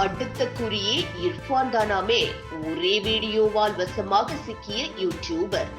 அடுத்த குறியே இர்ஃபான் தானாமே. ஒரே வீடியோவால் வசமாக சிக்கிய யூடியூபர்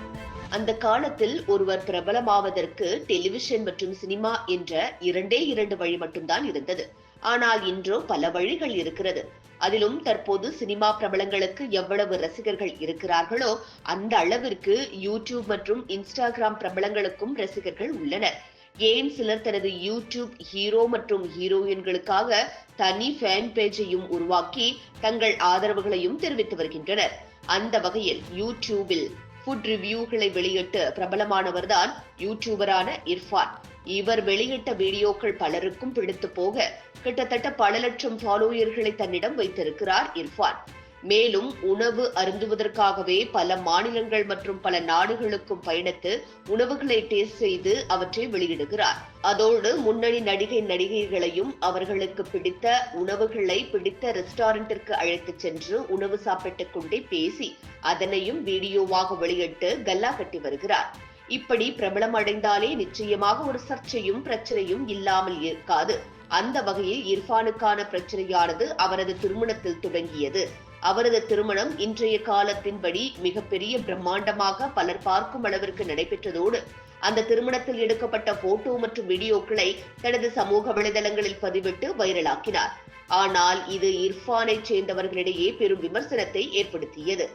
அந்த காலத்தில் ஒருவர் பிரபலமாவதற்கு டெலிவிஷன் மற்றும் சினிமா என்ற இரண்டே இரண்டு வழி மட்டும்தான் இருந்தது. ஆனால் இன்றோ பல வழிகள் இருக்கிறது. அதிலும் தற்போது சினிமா பிரபலங்களுக்கு எவ்வளவு ரசிகர்கள் இருக்கிறார்களோ அந்த அளவிற்கு யூடியூப் மற்றும் இன்ஸ்டாகிராம் பிரபலங்களுக்கும் ரசிகர்கள் உள்ளனர். ஏன் சிலர் தனது யூடியூப் ஹீரோ மற்றும் ஹீரோயின்களுக்காக தனி ஃபேன் பேஜையும் உருவாக்கி தங்கள் ஆதரவுகளையும் தெரிவித்து வருகின்றனர். அந்த வகையில் யூடியூபில் ஃபுட் ரிவ்யூகளை வெளியிட்டு பிரபலமானவர்தான் யூடியூபரான இர்ஃபான். இவர் வெளியிட்ட வீடியோக்கள் பலருக்கும் பிடித்து போக கிட்டத்தட்ட பல லட்சம் ஃபாலோயர்களை தன்னிடம் வைத்திருக்கிறார் இர்ஃபான். மேலும் உணவு அருந்துவதற்காகவே பல மாநிலங்கள் மற்றும் பல நாடுகளுக்கும் பயணித்து உணவுகளை டேஸ்ட் செய்து அவற்றை வெளியிடுகிறார். அதோடு முன்னணி நடிகை நடிகைகளையும் அவர்களுக்கு பிடித்த உணவுகளை பிடித்த ரெஸ்டாரண்டிற்கு அழைத்துச் சென்று உணவு சாப்பிட்டுக் கொண்டே பேசி அதனையும் வீடியோவாக வெளியிட்டு கல்லா கட்டி வருகிறார். இப்படி பிரபலம் அடைந்தாலே நிச்சயமாக ஒரு சர்ச்சையும் பிரச்சனையும் இல்லாமல் இருக்காது. அந்த வகையில் இர்ஃபானுக்கான பிரச்சனையானது அவரது திருமணத்தில் தொடங்கியது. அவரது திருமணம் இன்றைய காலத்தின்படி மிகப்பெரிய பிரம்மாண்டமாக பலர் பார்க்கும் அளவிற்கு நடைபெற்றதோடு அந்த திருமணத்தில் எடுக்கப்பட்ட போட்டோ மற்றும் வீடியோக்களை தனது சமூக வலைதளங்களில் பதிவிட்டு வைரலாக்கினார். ஆனால் இது இர்ஃபானை சேர்ந்தவர்களிடையே பெரும் விமர்சனத்தை ஏற்படுத்தியது.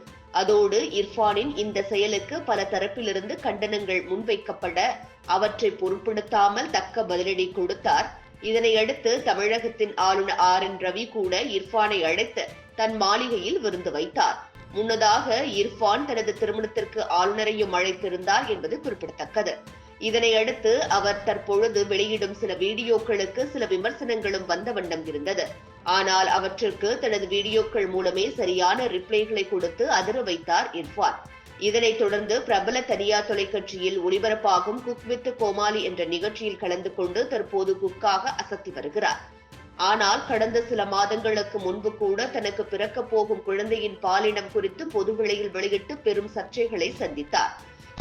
அதோடு இர்ஃபானின் இந்த செயலுக்கு பல தரப்பிலிருந்து கண்டனங்கள் முன்வைக்கப்பட அவற்றை பொருட்படுத்தாமல் தக்க பதிலடி கொடுத்தார். இதனையடுத்து தமிழகத்தின் ஆளுநர் ஆர் என் ரவி கூட இர்ஃபானை அழைத்து தன் மாளிகையில் விருந்து வைத்தார். முன்னதாக இர்ஃபான் தனது திருமணத்திற்கு ஆளுநரையும் அழைத்திருந்தார் என்பது குறிப்பிடத்தக்கது. இதனையடுத்து அவர் தற்பொழுது வெளியிடும் சில வீடியோக்களுக்கு சில விமர்சனங்களும் வந்த வண்ணம் இருந்தது. ஆனால் அவற்றிற்கு தனது வீடியோக்கள் மூலமே சரியான ரிப்ளைகளை கொடுத்து அதிர வைத்தார் இர்ஃபான். இதனைத் தொடர்ந்து பிரபல தனியார் தொலைக்கட்சியில் ஒளிபரப்பாகும் குக் வித் கோமாளி என்ற நிகழ்ச்சியில் கலந்து கொண்டு தற்போது குக்காக அசத்தி வருகிறார். ஆனால் கடந்த சில மாதங்களுக்கு முன்பு கூட தனக்கு பிறக்க போகும் குழந்தையின் பாலினம் குறித்து பொதுவெளியில் வெளியிட்டு பெரும் சர்ச்சைகளை சந்தித்தார்.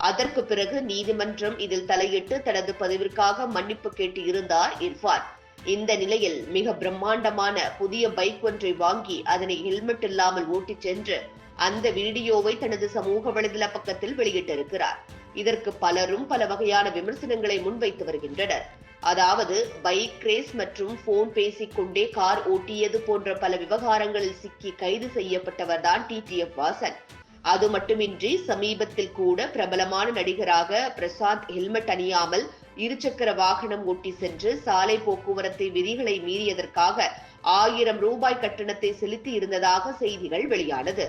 அதற்கு பிறகு நீதிமன்றம் இதில் தலையிட்டு தனது பதிவிற்காக மன்னிப்பு கேட்டு இருந்தார் இர்ஃபான். இந்த நிலையில் மிக பிரம்மாண்டமான புதிய பைக் ஒன்றை வாங்கி அதனை ஹெல்மெட் இல்லாமல் ஓட்டிச் சென்று அந்த வீடியோவை தனது சமூக வலைதள பக்கத்தில் வெளியிட்டிருக்கிறார். இதற்கு பலரும் பல வகையான விமர்சனங்களை முன்வைத்து வருகின்றனர். அதாவது பைக் ரேஸ் மற்றும் போன் பேசிக்கொண்டே கார் ஓட்டியது போன்ற பல விவகாரங்களில் சிக்கி கைது செய்யப்பட்டவர்தான் டிடிஎஃப் வாசன். அது மட்டுமின்றி சமீபத்தில் கூட பிரபலமான நடிகராக பிரசாந்த் ஹெல்மெட் அணியாமல் இருசக்கர வாகனம் ஓட்டி சென்று சாலை போக்குவரத்து விதிகளை மீறியதற்காக ஆயிரம் ரூபாய் கட்டணத்தை செலுத்தி இருந்ததாக செய்திகள் வெளியானது.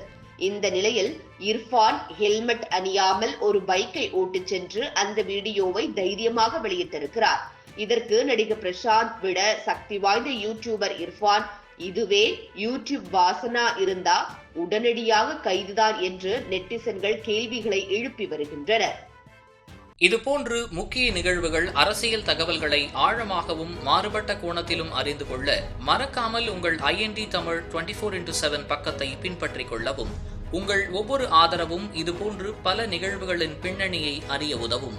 இந்த நிலையில் இர்ஃபான் ஹெல்மெட் அணியாமல் ஒரு பைக்கை ஓட்டிச் சென்று அந்த வீடியோவை தைரியமாக வெளியிட்டிருக்கிறார். இதற்கு நடிகர் பிரசாந்த் விட சக்தி வாய்ந்த யூடியூபர் இர்ஃபான். இதுவே யூடியூப் வாசனா இருந்தா உடனடியாக கைதுதான் என்று நெட்டிசன்கள் கேள்விகளை எழுப்பி வருகின்றனர். இதுபோன்று முக்கிய நிகழ்வுகள் அரசியல் தகவல்களை ஆழமாகவும் மாறுபட்ட கோணத்திலும் அறிந்து கொள்ள மறக்காமல் உங்கள் I N D Tamil twenty four into seven பக்கத்தை பின்பற்றிக் கொள்ளவும். உங்கள் ஒவ்வொரு ஆதரவும் இதுபோன்று பல நிகழ்வுகளின் பின்னணியை அறிய உதவும்.